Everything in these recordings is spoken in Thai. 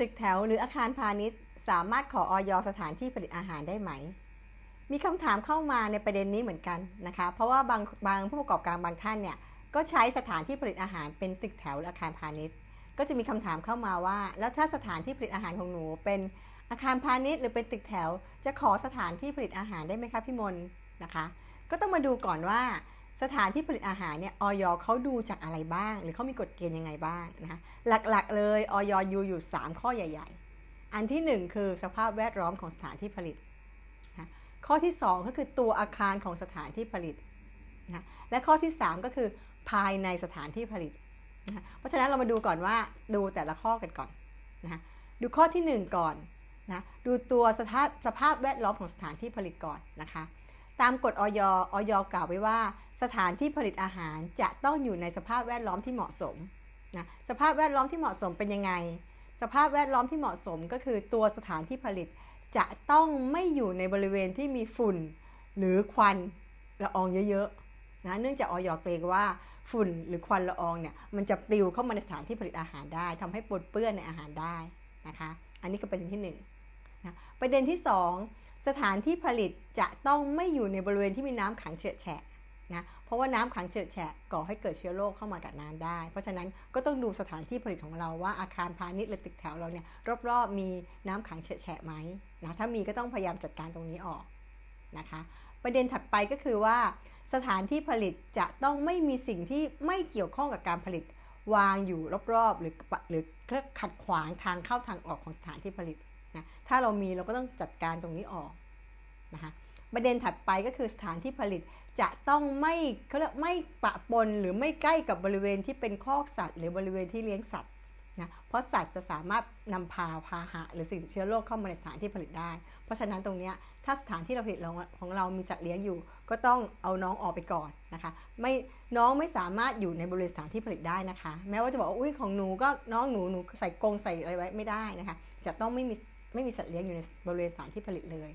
ตึกแถวหรืออาคารพาณิชย์ สามารถขอออยสถานที่ผลิตอาหารได้ไหม มีคำถามเข้ามาในประเด็นนี้เหมือนกันนะคะ เพราะว่าบางบางผู้ประกอบการบางท่านเนี่ยก็ใช้สถานที่ผลิตอาหารเป็นตึกแถวหรืออาคารพาณิชย์ ก็จะมีคำถามเข้ามาว่า แล้วถ้าสถานที่ผลิตอาหารของหนูเป็นอาคารพาณิชย์หรือเป็นตึกแถว จะขอสถานที่ผลิตอาหารได้ไหมคะพี่มนนะคะ ก็ต้องมาดูก่อนว่า สถานที่ผลิตอาหารเนี่ยออยเขาดูจากอะไรบ้าง หรือเขามีกฎเกณฑ์ยังไงบ้างนะคะหลักๆ เลยออยอยู่อยู่ 3 ข้อใหญ่ ๆ อันที่ 1 คือสภาพแวดล้อมของสถานที่ผลิตนะข้อที่ 2 ก็คือตัวอาคารของสถานที่ผลิตนะและข้อที่ 3 ก็คือภายในสถานที่ผลิตนะเพราะฉะนั้นเรามาดูก่อนว่าดูแต่ละข้อกันก่อนนะดูข้อที่ 1 ก่อนนะดูตัวสภาพสภาพแวดล้อมของสถานที่ผลิตก่อนนะคะ ตามกฎออยออยกล่าวไว้ว่า สถานที่ผลิตอาหารจะต้องอยู่ในสภาพแวดล้อมที่เหมาะสมนะสภาพแวดล้อมที่เหมาะสมเป็นยังไง สภาพแวดล้อมที่เหมาะสมก็คือตัวสถานที่ผลิตจะต้องไม่อยู่ในบริเวณที่มีฝุ่น หรือควันละอองเยอะๆนะเนื่องจากออยเกรงว่าฝุ่นหรือควันละอองเนี่ยมันจะปลิวเข้ามาในสถานที่ผลิตอาหารได้ทำให้ปนเปื้อนในอาหารได้นะคะ อันนี้ก็เป็นประเด็นที่หนึ่งนะประเด็นที่สอง สถานที่ผลิตจะต้องไม่อยู่ในบริเวณที่มีน้ำขังเฉอะแฉะนะเพราะว่าน้ำขังเฉอะแฉะก่อให้เกิดเชื้อโรคเข้ามากับน้ำได้ เพราะฉะนั้นก็ต้องดูสถานที่ผลิตของเราว่าอาคารพาณิชย์หรือตึกแถวเราเนี่ยรอบๆมีน้ำขังเฉอะแฉะไหมนะถ้ามีก็ต้องพยายามจัดการตรงนี้ออกนะคะ ประเด็นถัดไปก็คือว่า สถานที่ผลิตจะต้องไม่มีสิ่งที่ไม่เกี่ยวข้องกับการผลิตวางอยู่รอบๆ หรือหรือขัดขวางทางเข้าทางออกของสถานที่ผลิต นะถ้าเรามีเราก็ต้องจัดการตรงนี้ออกนะคะประเด็นถัดไปก็คือสถานที่ผลิตจะต้องไม่เขาเรียกไม่ปะปนหรือไม่ใกล้กับบริเวณที่เป็นคอกสัตว์ หรือบริเวณที่เลี้ยงสัตว์นะเพราะสัตว์จะสามารถนำพาพาหะหรือสิ่งเชื้อโรคเข้ามาในสถานที่ผลิตได้ เพราะฉะนั้นตรงนี้ถ้าสถานที่เราผลิตของเรามีสัตว์เลี้ยงอยู่ ก็ต้องเอาน้องออกไปก่อนนะคะไม่น้องไม่สามารถอยู่ในบริเวณสถานที่ผลิตได้นะคะ แม้ว่าจะบอกว่าอุ้ยของหนูก็น้องหนูหนูใส่กรงใส่อะไรไว้ไม่ได้นะคะ จะต้องไม่มี ไม่มีสัตว์เลี้ยงอยู่ในบริเวณสถานที่ผลิตเลย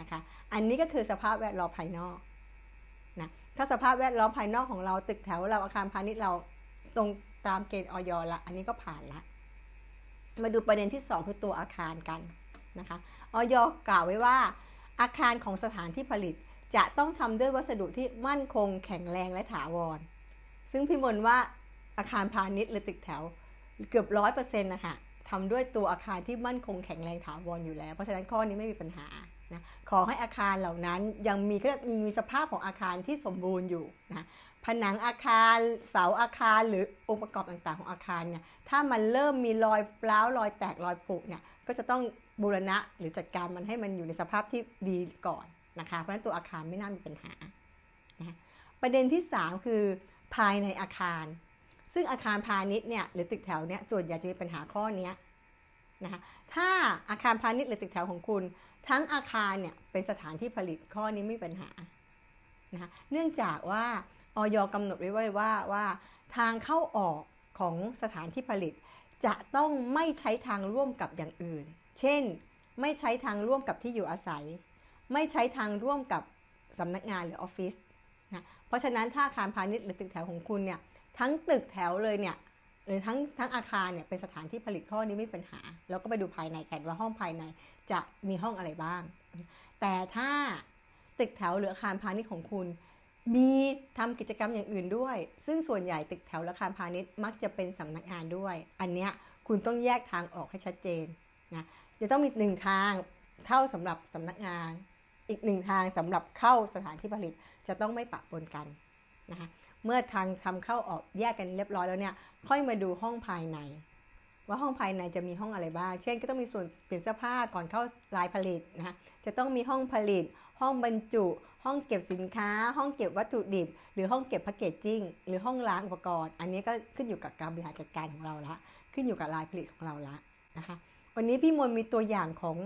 นะคะ อันนี้ก็คือสภาพแวดล้อมภายนอกนะถ้าสภาพแวดล้อมภายนอกของเราตึกแถวเราอาคารพาณิชย์เราตรงตามเกณฑ์ออยละ อันนี้ก็ผ่านละ มาดูประเด็นที่ 2 คือตัวอาคารกันนะคะออยกล่าวไว้ว่า อาคารของสถานที่ผลิตจะต้องทำด้วยวัสดุที่มั่นคง แข็งแรงและถาวร ซึ่งพี่มนว่าอาคารพาณิชย์หรือตึกแถวเกือบร้อยเปอร์เซ็นต์นะคะ ทำด้วยตัวอาคารที่มั่นคงแข็งแรงถาวรอยู่แล้ว เพราะฉะนั้นข้อนี้ไม่มีปัญหานะขอให้อาคารเหล่านั้นยังมีก็ยังมีสภาพของอาคารที่สมบูรณ์อยู่นะผนังอาคารเสาอาคารหรือองค์ประกอบต่างๆ ของอาคารเนี่ยถ้ามันเริ่มมีรอยปล้าวรอยแตกรอยผุเนี่ยก็จะต้องบูรณะหรือจัดการมันให้มันอยู่ในสภาพที่ดีก่อนนะคะเพราะฉะนั้นตัวอาคารไม่น่ามีปัญหานะประเด็นที่ 3 คือภายในอาคาร ซึ่งอาคารพาณิชย์เนี่ยหรือตึกแถวเนี่ยส่วนใหญ่จะมีปัญหาข้อนี้นะคะถ้าอาคารพาณิชย์หรือตึกแถวของคุณ ทั้งอาคารเนี่ยเป็นสถานที่ผลิตข้อนี้ไม่มีปัญหานะคะเนื่องจากว่าออยกำหนดไว้ว่าว่าว่าทางเข้าออกของสถานที่ผลิต จะต้องไม่ใช้ทางร่วมกับอย่างอื่น เช่น ไม่ใช้ทางร่วมกับที่อยู่อาศัย ไม่ใช้ทางร่วมกับสำนักงานหรือออฟฟิศนะเพราะฉะนั้นถ้าอาคารพาณิชย์หรือตึกแถวของคุณเนี่ย ทั้งตึกแถวเลยเนี่ยหรือทั้งทั้งอาคารเนี่ยเป็นสถานที่ผลิตข้อนี้ไม่มีปัญหา แล้วก็ไปดูภายในกันว่าห้องภายในจะมีห้องอะไรบ้าง แต่ถ้าตึกแถวหรืออาคารพาณิชย์ของคุณ มีทำกิจกรรมอย่างอื่นด้วย ซึ่งส่วนใหญ่ตึกแถวและอาคารพาณิชย์มักจะเป็นสำนักงานด้วย อันเนี้ยคุณต้องแยกทางออกให้ชัดเจนนะจะต้องมีหนึ่งทางเข้าสำหรับสำนักงาน อีกหนึ่งทางสำหรับเข้าสถานที่ผลิตจะต้องไม่ปะปนกันนะคะ เมื่อทางทำเข้าออกแยกกันเรียบร้อยแล้วเนี่ย ค่อยมาดูห้องภายใน ว่าห้องภายในจะมีห้องอะไรบ้าง เช่น ก็ต้องมีส่วนเปลี่ยนเสื้อผ้าก่อนเข้าลายผลิตนะคะจะต้องมีห้องผลิต ห้องบรรจุ ห้องเก็บสินค้า ห้องเก็บวัตถุดิบ หรือห้องเก็บแพคเกจจิ้งหรือห้องล้างอุปกรณ์ อันนี้ก็ขึ้นอยู่กับการบริหารจัดการของเราละ ขึ้นอยู่กับลายผลิตของเราละนะคะวันนี้พี่มนมีตัวอย่างของ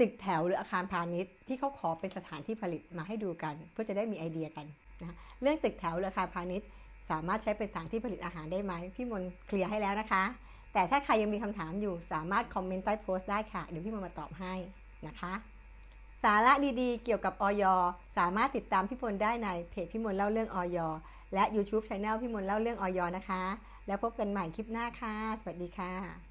ตึกแถวหรืออาคารพาณิชย์ที่เขาขอเป็นสถานที่ผลิตมาให้ดูกัน เพื่อจะได้มีไอเดียกัน นะเรื่องตึกแถวรืออาคาพาณิชย์ สามารถใช้เป็นสถานที่ผลิตอาหารได้ไหมพี่มนเคลียร์ให้แล้วนะคะ แต่ถ้าใครยังมีคำถามอยู่สามารถคอมเมนต์ใต้โพสต์ได้ค่ะ เดี๋ยวพี่มนมาตอบให้นะคะ สาระดีๆ เกี่ยวกับออยสามารถติดตามพี่มนได้ในเพจพี่มนเล่าเรื่องออยและ YouTube Channel พี่มนเล่าเรื่องออยนะคะ แล้วพบกันใหม่คลิปหน้าค่ะ สวัสดีค่ะ